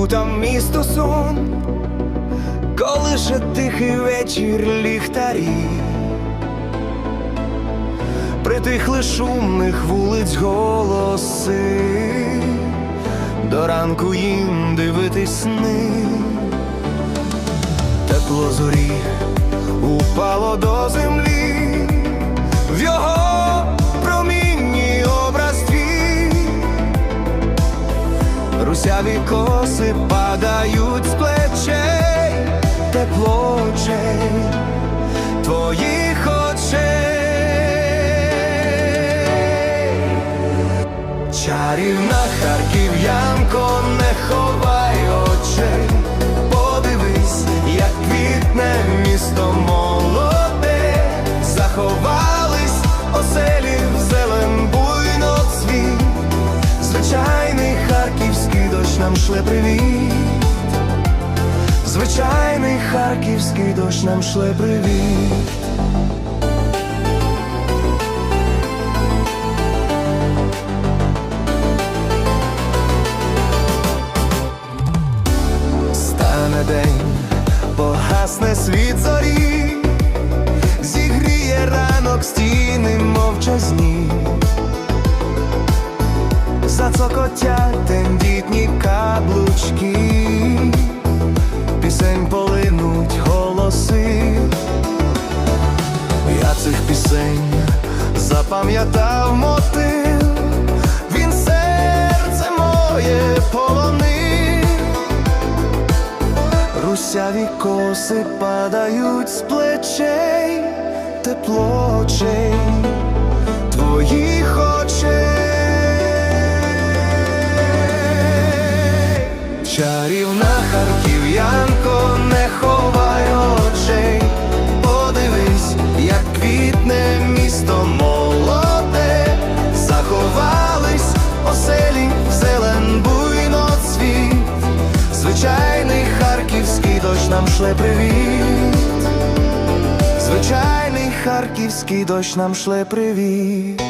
кутам місто сон, коли ще тихий вечір ліхтарі, притихли шумних вулиць голоси, до ранку їм дивитись сни, тепло зорі упало до землі, Русяві коси падають з плечей, тепло очей, твоїх очей. Чарівна харків'янко, не ховай шле привіт. Звичайний харківський дощ нам шле привіт. Стане день, погасне світ зорі, зігріє ранок стіни мовчазні. Зацокотять тендітні каблучки, пісень полинуть голоси. Я цих пісень запам'ятав мотив, він серце моє полонив. Русяві коси падають з плечей, тепло очей, шле привіт, звичайний харківський дощ нам шле привіт.